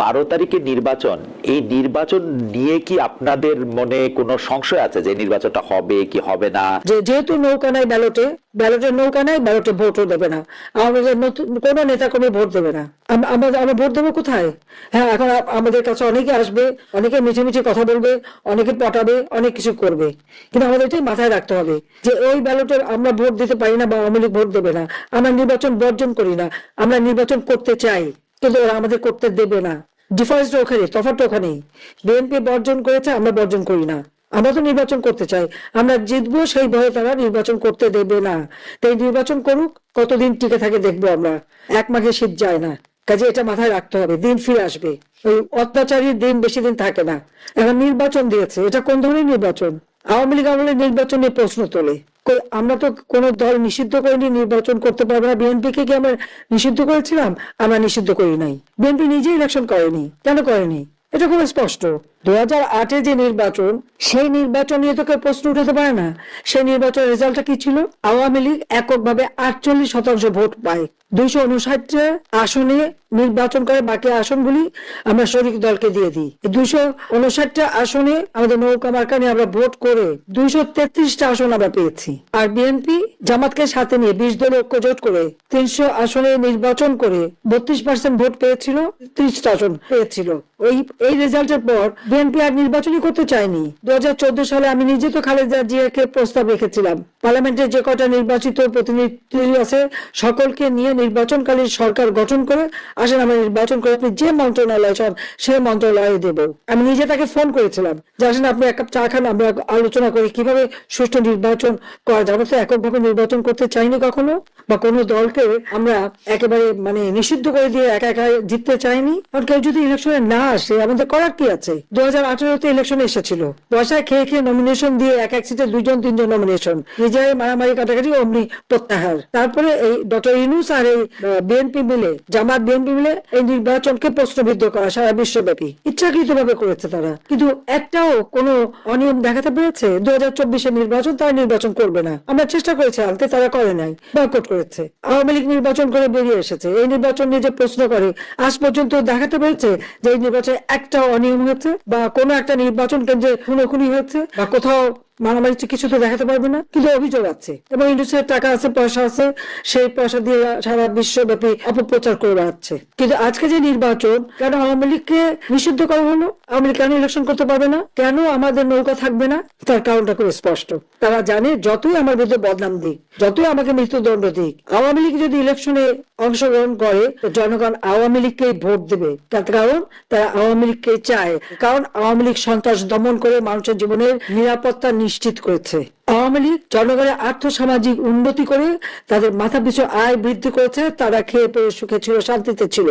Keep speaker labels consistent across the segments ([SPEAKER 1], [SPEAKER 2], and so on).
[SPEAKER 1] বারো তারিখে নির্বাচন, এই নির্বাচন নিয়ে কি আপনাদের মনে কোনো সংশয় আছে যে নির্বাচনটা হবে কি হবে না?
[SPEAKER 2] যেহেতু নৌকা নাই ব্যালটে ব্যালটের নৌকা নাই ব্যালটে ভোটও দেবে না। আমাদের নতুন, কোনো নেতা কর্মী ভোট দেবে না। আম- আমরা আমরা ভোট দেবো কোথায়? হ্যাঁ এখন আমাদের কাছে অনেকে আসবে, অনেকে মিছে মিছে কথা বলবে, অনেকে পটাবে, অনেক কিছু করবে। কিন্তু আমাদের এটাই মাথায় রাখতে হবে যে ওই ব্যালটে আমরা ভোট দিতে পারি না বা আওয়ামী লীগ ভোট দেবে না। আমরা নির্বাচন বর্জন করি না। আমরা নির্বাচন করতে চাই, কিন্তু ওরা আমাদের করতে দেবে না। ডিফারেন্সটা ওখানে তফাৎটা ওখানেই। বিএনপি বর্জন করেছে, আমরা বর্জন করি না। আমরা তো নির্বাচন করতে চাই। আমরা জিতবো, সেই ভয়ে তারা নির্বাচন করতে দেবে না। তাই নির্বাচন করুক, কতদিন টিকে থাকে দেখব আমরা। এক মাঘে শীত যায় না। কাজে এটা মাথায় রাখতে হবে, দিন ফিরে আসবে। ওই অত্যাচারীর দিন বেশি দিন থাকে না। এখন নির্বাচন দিয়েছে, এটা কোন ধরনের নির্বাচন? আওয়ামী লীগ আমলে নির্বাচন নিয়ে প্রশ্ন তোলে। আমরা তো কোন দল নিষিদ্ধ করিনি, নির্বাচন করতে পারব না। বিএনপি কে কি আমরা নিষিদ্ধ করেছিলাম? আমরা নিষিদ্ধ করি নাই। বিএনপি নিজেই ইলেকশন করেনি। কেন করেনি? এটা খুব স্পষ্ট। দু হাজার আটে যে নির্বাচন, সেই নির্বাচন নিয়ে তো কেউ প্রশ্ন উঠাতে পারে না। সেই নির্বাচনের রেজাল্টটা কি ছিল? আওয়ামী লীগ এককভাবে আটচল্লিশ শতাংশ ভোট পায়। দুইশো উনষাটটা আসনে নির্বাচন করে বাকি আসনগুলি আমরা শরিক দলকে দিয়ে দিই। দুইশো উনষাটটা আসনে আমাদের নৌকা মার্কা নিয়ে আমরা ভোট করে দুইশো তেত্রিশটা আসন আমরা পেয়েছি। আর বিএনপি জামাতকে সাথে নিয়ে বিশ দল ঐক্য জোট করে তিনশো আসনে নির্বাচন করে বত্রিশ পার্সেন্ট ভোট পেয়েছিল, ত্রিশটা আসন পেয়েছিল। ওই এই রেজাল্টের পর বিএনপি আর নির্বাচনই করতে চায়নি। দু হাজার চোদ্দ সালে আমি নিজে তো খালেদা জিয়াকে প্রস্তাব রেখেছিলাম। পার্লামেন্টের যে কটা নির্বাচিত প্রতিনিধি আছে, সকলকে নিয়ে নির্বাচনকালীন সরকার গঠন করে আসেন আমরা নির্বাচন করে আপনি যে মন্ত্রণালয় চান, সে মন্ত্রণালয়ে দেব। আমি নিজে তাকে ফোন করেছিলাম। যে আসেন, আপনি এক কাপ চা খান, আমরা আলোচনা করি কীভাবে সুষ্ঠু নির্বাচন করা যাবে তো এককভাবে নির্বাচন করতে চাইনি কখনো, বা কোনো দলকে আমরা একেবারে মানে নিষিদ্ধ করে দিয়ে একা একা জিততে চাইনি। আর কেউ যদি ইলেকশনে না আসে, আমাদের করার কি আছে? দু ইলেকশন এসেছিল। পয়সায় খেয়ে খেয়ে নমিনেশন দিয়ে এক এক সিটে দুইজন, তিনজন নমিনেশন নিজের মারামারি কাটাকাটি অমনি প্রত্যাহার। তারপরে এই ডক্টর ইনুস আর এই বিএনপি মিলে, জামাত বিএনপি মিলে এই নির্বাচনকে প্রশ্নবিদ্ধ করা সারা বিশ্বব্যাপী। ইচ্ছাকৃত ভাবে করেছে তারা। কিন্তু একটাও কোনো অনিয়ম দেখাতে পেরেছে? দু হাজার চব্বিশের নির্বাচন তারা নির্বাচন করবে না। আমরা চেষ্টা করেছি আনতে তারা করে নাই বয়কট করেছে। আওয়ামী লীগ নির্বাচন করে বেরিয়ে এসেছে। এই নির্বাচন নিয়ে যে প্রশ্ন করে, আজ পর্যন্ত দেখাতে পেরেছে যে এই নির্বাচনে একটা অনিয়ম হয়েছে? বা কোনো একটা নির্বাচন কেন্দ্রে খুনোখুনি হয়েছে বা কোথাও মারামারি কিছু তো দেখাতে পারবে না, কিন্তু অভিযোগ আছে। এবং ইন্ডাস্ট্রির টাকা আছে, পয়সা আছে, সেই পয়সা দিয়ে সারা বিশ্বব্যাপী অপপ্রচার করে বেড়াচ্ছে। কিন্তু আজকে যে নির্বাচন, কেন আওয়ামী লীগকে নিষিদ্ধ করা হলো? আওয়ামী লীগ কেন ইলেকশন করতে পারবে না? কেন আমাদের নৌকা থাকবে না? তার কারণটা খুব স্পষ্ট। তারা জানে যতই আমার বিরুদ্ধে বদনাম দিক, যতই আমাকে মৃত্যুদণ্ড দিক, আওয়ামী লীগ যদি ইলেকশনে অংশগ্রহণ করে জনগণ আওয়ামী লীগকে ভোট দেবে। তার কারণ, তারা আওয়ামী লীগকে চায়। কারণ আওয়ামী লীগ সন্ত্রাস দমন করে মানুষের জীবনের নিরাপত্তা নিশ্চিত করেছে। আওয়ামী লীগ জনগণের আর্থ সামাজিক উন্নতি করে তাদের মাথা পিছু আয় বৃদ্ধি করেছে, তারা খেয়ে পেয়ে সুখে ছিল, শান্তিতে ছিল।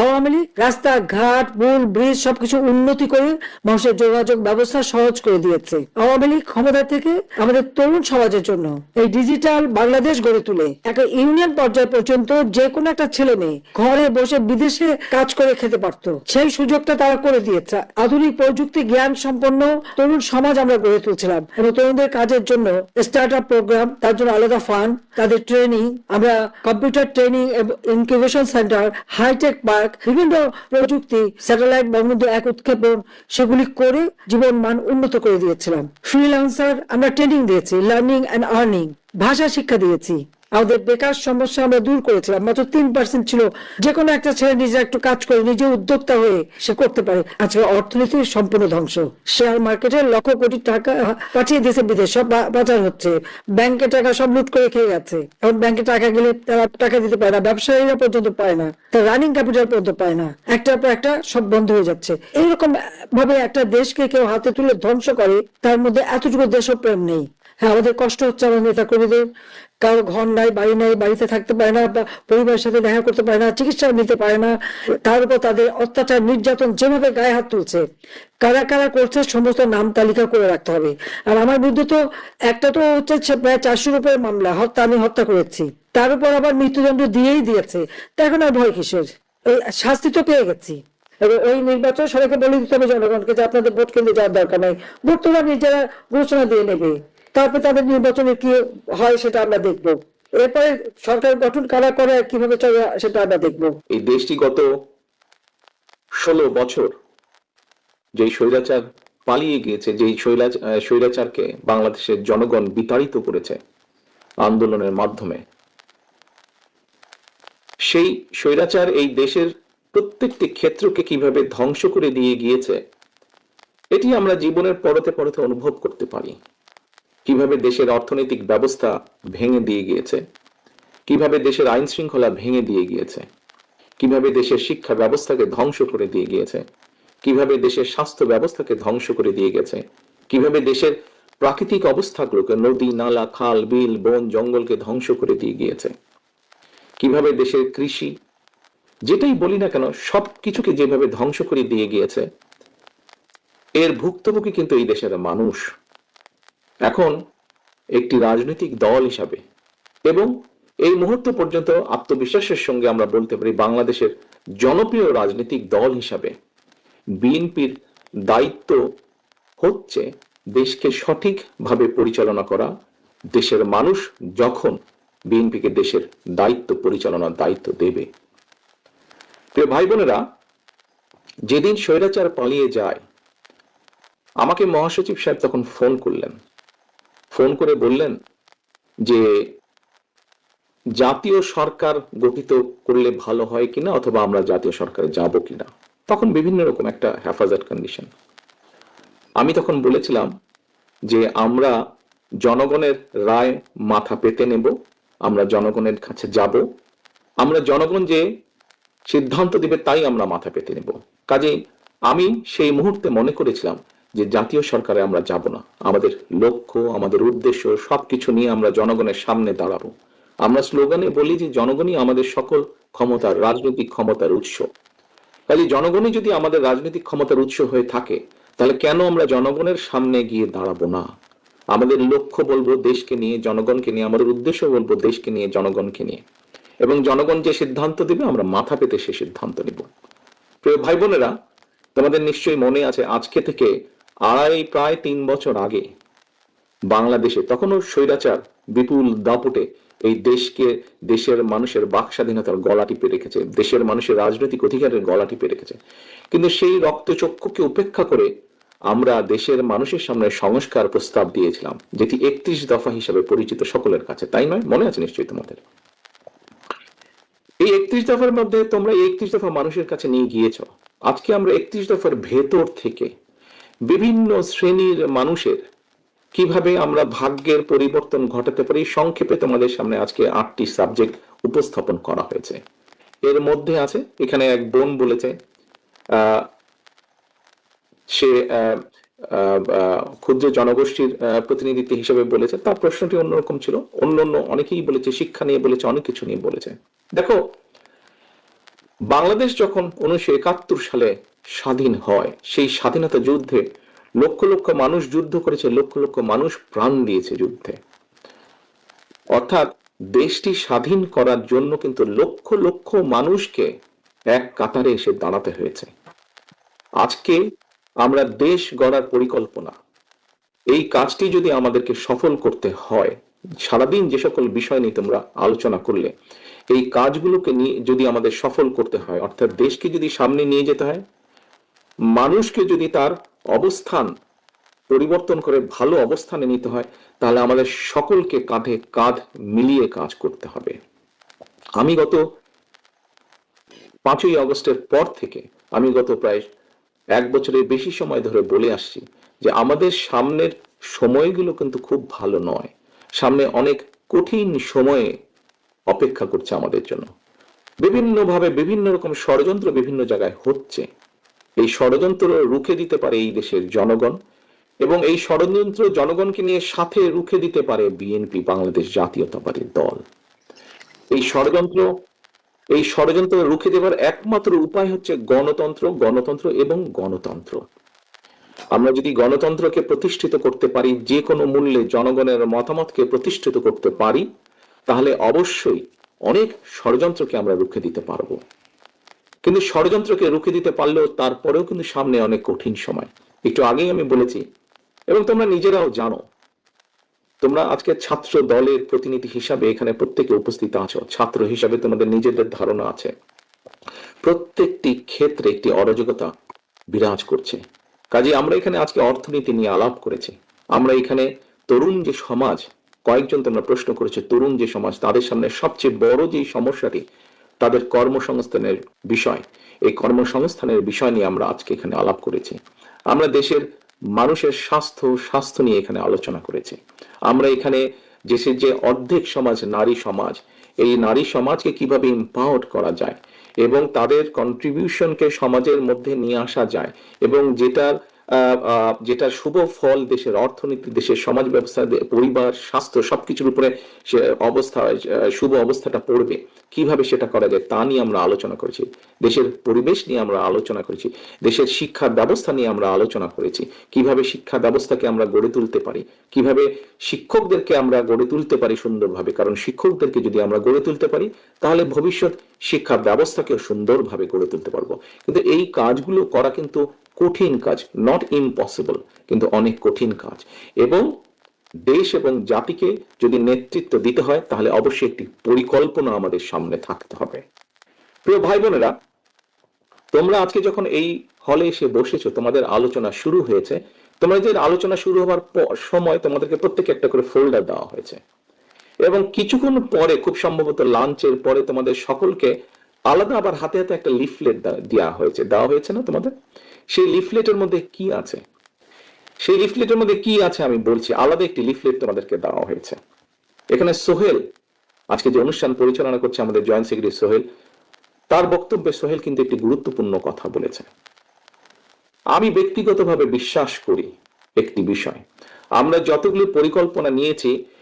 [SPEAKER 2] আওয়ামী লীগ রাস্তা ঘাট পুল, ব্রিজ সবকিছু উন্নতি করে মানুষের যোগাযোগ ব্যবস্থা সহজ করে দিয়েছে। আওয়ামী লীগ ক্ষমতা থেকে আমাদের তরুণ সমাজের জন্য এই ডিজিটাল বাংলাদেশ গড়ে তুলে। একটা ইউনিয়ন পর্যায় পর্যন্ত যে কোনো একটা ছেলে মেয়ে ঘরে বসে বিদেশে কাজ করে খেতে পারতো। সেই সুযোগটা তারা করে দিয়েছে। আধুনিক প্রযুক্তি, জ্ঞান সম্পন্ন তরুণ সমাজ আমরা গড়ে তুলছিলাম এবং তরুণদের কাজের জন্য স্টার্ট আপ প্রোগ্রাম তার জন্য আলাদা ফান্ড তাদের ট্রেনিং আমরা computer training incubation centre high tech park বিভিন্ন প্রযুক্তি স্যাটেলাইট বঙ্গবন্ধু এক উৎক্ষেপণ, সেগুলি করে জীবন মান উন্নত করে দিয়েছিলাম। ফ্রিল্যান্সার আমরা ট্রেনিং দিয়েছি লার্নিং অ্যান্ড আর্নিং ভাষা শিক্ষা দিয়েছি। আমাদের বেকার সমস্যা আমরা দূর করেছিলাম। মাত্র তিন পার্সেন্ট ছিল। যে কোনো একটা ছেলে নিজে একটু কাজ করে, নিজে উদ্যোক্তা হয়ে সে করতে পারে। আজকে অর্থনীতির সম্পূর্ণ ধ্বংস। শেয়ার মার্কেটে লক্ষ কোটি টাকা পাঠিয়ে দিয়েছে বিদেশ। সব বাজার হচ্ছে। ব্যাংকে টাকা সব লুট করে খেয়ে গেছে এখন ব্যাংকে টাকা গেলে তারা টাকা দিতে পারে না। ব্যবসায়ীরা পর্যন্ত পায় না। তার রানিং ক্যাপিটাল পর্যন্ত পায় না। একটার পর একটা সব বন্ধ হয়ে যাচ্ছে। এইরকম ভাবে একটা দেশকে কেউ হাতে তুলে ধ্বংস করে, তার মধ্যে এতটুকু দেশপ্রেম নেই। হ্যাঁ আমাদের কষ্ট হচ্ছে আমাদের নেতা কর্মীদের। কারও ঘর নাই, বাড়ি নাই, বাড়িতে থাকতে পারে না পরিবারের সাথে দেখা করতে পারে না, চিকিৎসা নিতে পারে না, তার উপর তাদের অত্যাচার, নির্যাতন যেভাবে গায়ে হাত তুলছে, কারা কারা করছে সমস্ত নাম তালিকা করে রাখতে হবে। আর আমার বিরুদ্ধে তো একটা তো হচ্ছে প্রায় চারশোর উপরে মামলা, হত্যা, আমি হত্যা করেছি। তার উপর আবার মৃত্যুদণ্ড দিয়েই দিয়েছে। তা এখন আর ভয় কিসের? শাস্তি তো পেয়ে গেছি। ওই নির্বাচন সবাইকে বলে দিতে হবে জনগণকে যে আপনাদের ভোট কেন্দ্রে যাওয়ার দরকার নাই। ভোট তোমরা নিজেরা ঘোষণা দিয়ে নেবে। তারপর তাদের নির্বাচনে কি হয় সেটা আমরা দেখব। এরপরে সরকার গঠন কারা করে কীভাবে চলে সেটা আমরা দেখব।
[SPEAKER 3] এই দেশটি গত ষোলো বছর যেই স্বৈরাচার পালিয়ে গিয়েছে, যেই স্বৈরাচ- স্বৈরাচারকে বাংলাদেশের জনগণ বিতাড়িত করেছে আন্দোলনের মাধ্যমে, সেই স্বৈরাচার এই দেশের প্রত্যেকটি ক্ষেত্রকে কীভাবে ধ্বংস করে দিয়ে গিয়েছে, এটি আমরা জীবনের পরতে পরতে অনুভব করতে পারি। কীভাবে দেশের অর্থনৈতিক ব্যবস্থা ভেঙে দিয়ে গিয়েছে? কীভাবে দেশের আইন শৃঙ্খলা ভেঙে দিয়ে গিয়েছে? কীভাবে দেশের শিক্ষা ব্যবস্থাকে ধ্বংস করে দিয়ে গিয়েছে? কীভাবে দেশের স্বাস্থ্য ব্যবস্থাকে ধ্বংস করে দিয়ে গেছে? কীভাবে দেশের প্রাকৃতিক অবস্থাগুলোকে নদী, নালা, খাল, বিল, বন, জঙ্গলকে ধ্বংস করে দিয়ে গিয়েছে? কীভাবে দেশের কৃষি, যেটাই বলি না কেন, সব কিছুকে যেভাবে ধ্বংস করে দিয়ে গিয়েছে, এর ভুক্তভোগী কিন্তু এই দেশের মানুষ। এখন একটি রাজনৈতিক দল হিসাবে এবং এই মুহূর্ত পর্যন্ত আত্মবিশ্বাসের সঙ্গে আমরা বলতে পারি বাংলাদেশের জনপ্রিয় রাজনৈতিক দল হিসাবে বিএনপির দায়িত্ব হচ্ছে দেশকে সঠিকভাবে পরিচালনা করা। দেশের মানুষ যখন বিএনপিকে দেশের দায়িত্ব পরিচালনার দায়িত্ব দেবে। প্রিয় ভাই বোনেরা যেদিন স্বৈরাচার পালিয়ে যায়, আমাকে মহাসচিব সাহেব তখন ফোন করলেন। ফোন করে বললেন যে, জাতীয় সরকার গঠিত করলে ভালো হয় কিনা অথবা আমরা জাতীয় সরকারে যাব কিনা? তখন বিভিন্ন রকম একটা হেফাজত কন্ডিশন আমি তখন বলেছিলাম যে, আমরা জনগণের রায় মাথা পেতে নেব, আমরা জনগণের কাছে যাব, আমরা জনগণ যে সিদ্ধান্ত দিবে তাই আমরা মাথা পেতে নেব। কাজেই আমি সেই মুহূর্তে মনে করেছিলাম যে জাতীয় সরকারে আমরা যাব না। আমাদের লক্ষ্য, আমাদের উদ্দেশ্য সবকিছু নিয়ে আমরা জনগণের সামনে দাঁড়াবো। আমরা স্লোগানে বলি যে জনগণই আমাদের সকল ক্ষমতার রাজনৈতিক ক্ষমতার উৎস। কাজে জনগণই যদি আমাদের রাজনৈতিক ক্ষমতার উৎস হয়ে থাকে, তাহলে কেন আমরা জনগণের সামনে গিয়ে দাঁড়াবো না? আমাদের লক্ষ্য বলব দেশকে নিয়ে, জনগণকে নিয়ে, আমাদের উদ্দেশ্য বলব দেশকে নিয়ে, জনগণকে নিয়ে। এবং জনগণ যে সিদ্ধান্ত দিবে, আমরা মাথা পেতে সে সিদ্ধান্ত নিব। প্রিয় ভাই বোনেরা তোমাদের নিশ্চয়ই মনে আছে, আজকে থেকে আড়াই, প্রায় তিন বছর আগে বাংলাদেশে তখনও স্বৈরাচার বিপুল দাপটে এই দেশকে দেশের মানুষের বাক স্বাধীনতার গলা টিপে রেখেছে, দেশের মানুষের রাজনৈতিক অধিকারের গলা টিপে রেখেছে। কিন্তু সেই রক্তচক্ষুকে উপেক্ষা করে আমরা দেশের মানুষের সামনে সংস্কার প্রস্তাব দিয়েছিলাম, যেটি একত্রিশ দফা হিসাবে পরিচিত সকলের কাছে। তাই নয়? মনে আছে নিশ্চয়ই তোমাদের? এই একত্রিশ দফার মধ্যে তোমরা এই একত্রিশ দফা মানুষের কাছে নিয়ে গিয়েছ। আজকে আমরা একত্রিশ দফার ভেতর থেকে বিভিন্ন শ্রেণির মানুষের কীভাবে আমরা ভাগ্যের পরিবর্তন ঘটাতে পারি, সংক্ষেপে তোমাদের সামনে আজকে আটটি সাবজেক্ট উপস্থাপন করা হয়েছে। এর মধ্যে আছে, এখানে এক বোন বলেছে সে ক্ষুদ্র জনগোষ্ঠীর প্রতিনিধিত্ব হিসেবে বলেছে। তার প্রশ্নটি অন্যরকম ছিল। অন্য অন্য অনেকেই বলেছে, শিক্ষা নিয়ে বলেছে, অনেক কিছু নিয়ে বলেছে। দেখো, বাংলাদেশ যখন উনিশশো একাত্তর সালে স্বাধীন হয়। সেই স্বাধীনতা যুদ্ধে লক্ষ লক্ষ মানুষ যুদ্ধ করেছে, লক্ষ লক্ষ মানুষ প্রাণ দিয়েছে যুদ্ধে। অর্থাৎ দেশটি স্বাধীন করার জন্য কিন্তু লক্ষ লক্ষ মানুষকে এক কাতারে এসে দাঁড়াতে হয়েছে। আজকে আমরা দেশ গড়ার পরিকল্পনা। এই কাজটি যদি আমাদেরকে সফল করতে হয়, সারাদিন যে সকল বিষয় নিয়ে তোমরা আলোচনা করলে, এই কাজগুলোকে নিয়ে যদি আমাদের সফল করতে হয়, অর্থাৎ দেশকে যদি সামনে নিয়ে যেতে হয় মানুষকে যদি তার অবস্থান পরিবর্তন করে ভালো অবস্থানে নিতে হয়, তাহলে আমাদের সকলকে কাঁধে কাঁধ মিলিয়ে কাজ করতে হবে। আমি গত পাঁচই আগস্টের পর থেকে, আমি গত প্রায় এক বছরের বেশি সময় ধরে বলে আসছি যে আমাদের সামনের সময়গুলো কিন্তু খুব ভালো নয়। সামনে অনেক কঠিন সময়ে অপেক্ষা করছে আমাদের জন্য। বিভিন্নভাবে বিভিন্ন রকম ষড়যন্ত্র বিভিন্ন জায়গায় হচ্ছে। এই ষড়যন্ত্র রুখে দিতে পারে এই দেশের জনগণ এবং এই ষড়যন্ত্র জনগণকে নিয়ে সাথে রুখে দিতে পারে বিএনপি, বাংলাদেশ জাতীয়তাবাদী দল। এই ষড়যন্ত্র এই ষড়যন্ত্র রুখে দেবার একমাত্র উপায় হচ্ছে গণতন্ত্র গণতন্ত্র এবং গণতন্ত্র। আমরা যদি গণতন্ত্রকে প্রতিষ্ঠিত করতে পারি, যে কোনো মূল্যে জনগণের মতামতকে প্রতিষ্ঠিত করতে পারি, তাহলে অবশ্যই অনেক ষড়যন্ত্রকে আমরা রুখে দিতে পারব। কিন্তু ষড়যন্ত্রকে রুখে দিতে পারলেও তারপরেও কিন্তু সামনে অনেক কঠিন সময়। একটু আগেই আমি বলেছি, এবং তোমরা নিজেরাও জানো, তোমরা আজকে ছাত্র দলের প্রতিনিধি হিসাবে এখানে প্রত্যেকে উপস্থিত আছো, ছাত্র হিসাবে তোমাদের নিজেদের ধারণা আছে। প্রত্যেকটি ক্ষেত্রে একটি অরাজকতা বিরাজ করছে। কাজে আমরা এখানে আজকে অর্থনীতি নিয়ে আলাপ করেছি। আমরা এখানে তরুণ যে সমাজ, কয়েকজন তোমরা প্রশ্ন করেছে, তরুণ যে সমাজ, তাদের সামনে সবচেয়ে বড় যে সমস্যাটি তাদের কর্মসংস্থানের বিষয়। এই কর্মসংস্থানের বিষয় নিয়ে আমরা আজকে এখানে আলাপ করেছি। আমরা দেশের মানুষের স্বাস্থ্য স্বাস্থ্য নিয়ে এখানে আলোচনা করেছি। আমরা এখানে দেশের যে অর্ধেক সমাজ, নারী সমাজ, এই নারী সমাজকে কীভাবে ইম্পাওয়ার করা যায় এবং তাদের কন্ট্রিবিউশনকে সমাজের মধ্যে নিয়ে আসা যায় এবং যেটার আহ, শুভ ফল দেশের অর্থনীতি দেশের সমাজ ব্যবস্থা পরিবার স্বাস্থ্য সবকিছুর উপরে সে অবস্থা শুভ অবস্থাটা পড়বে। কীভাবে সেটা করা যায় তা নিয়ে আমরা আলোচনা করেছি। দেশের পরিবেশ নিয়ে আমরা আলোচনা করেছি। দেশের শিক্ষা ব্যবস্থা নিয়ে আমরা আলোচনা করেছি। কীভাবে শিক্ষা ব্যবস্থাকে আমরা গড়ে তুলতে পারি? কীভাবে শিক্ষকদেরকে আমরা গড়ে তুলতে পারি সুন্দরভাবে? কারণ শিক্ষকদেরকে যদি আমরা গড়ে তুলতে পারি তাহলে ভবিষ্যৎ শিক্ষা ব্যবস্থাকেও সুন্দরভাবে গড়ে তুলতে পারব। কিন্তু এই কাজগুলো করা কিন্তু কঠিন কাজ নট ইম্পসিবল কিন্তু অনেক কঠিন কাজ। এবং দেশ এবং জাতিকে যদি নেতৃত্ব দিতে হয়, তাহলে অবশ্যই একটি পরিকল্পনা আমাদের সামনে থাকতে হবে। প্রিয় ভাই বোনেরা তোমরা আজকে যখন এই হলে এসে বসেছো, তোমাদের আলোচনা শুরু হয়েছে। তোমাদের আলোচনা শুরু হওয়ার প- সময় তোমাদেরকে প্রত্যেকে একটা করে ফোল্ডার দেওয়া হয়েছে। এবং কিছুক্ষণ পরে, খুব সম্ভবত লাঞ্চের পরে, তোমাদের সকলকে আলাদা আবার হাতে হাতে একটা লিফলেট দেওয়া হয়েছে। দেওয়া হয়েছে না তোমাদের? সেই লিফলেটের মধ্যে কি আছে? সেই লিফলেটের মধ্যে কি আছে আমি বলছি। আলাদা একটি লিফলেট তোমাদেরকে দেওয়া হয়েছে। এখানে সোহেল, আজকে যে অনুষ্ঠান পরিচালনা করছে আমাদের জয়েন্ট সেক্রেটারি সোহেল, তার বক্তব্যে সোহেল কিন্তু একটি গুরুত্বপূর্ণ কথা বলেছে। আমি ব্যক্তিগতভাবে বিশ্বাস করি একটি বিষয়। আমরা যতগুলো পরিকল্পনা নিয়েছি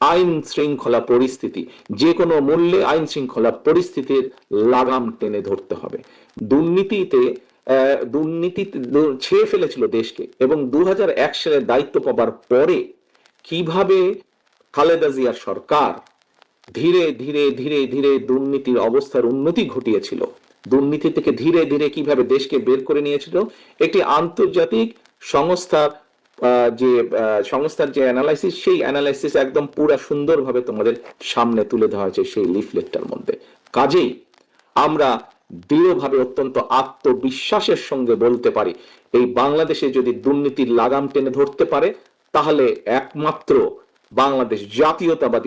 [SPEAKER 3] আইন শৃঙ্খলা পরিস্থিতি যে কোনো মূল্যে আইন শৃঙ্খলা পরিস্থিতির লাগাম টেনে ধরতে হবে। দুর্নীতিতে আহ, দুর্নীতিতে দু- ছেয়ে ফেলেছিল দেশকে এবং দু সালে দায়িত্ব পাবার পরে কীভাবে খালেদা জিয়ার সরকার ধীরে ধীরে ধীরে ধীরে দুর্নীতির অবস্থার উন্নতি ঘটিয়েছিল দুর্নীতি থেকে ধীরে ধীরে কীভাবে দেশকে বের করে নিয়েছিল একটি আন্তর্জাতিক সংস্থার যে সংস্থার যে অ্যানালাইসিস সেই অ্যানালাইসিস একদম পুরা সুন্দরভাবে তোমাদের সামনে তুলে ধরা হয়েছে সেই লিফলেটটার মধ্যে। কাজেই আমরা দৃঢ়ভাবে অত্যন্ত আত্মবিশ্বাসের সঙ্গে বলতে পারি, এই বাংলাদেশে যদি দুর্নীতির লাগাম টেনে ধরতে পারে, তাহলে একমাত্র বাংলাদেশ জাতীয়তাবাদী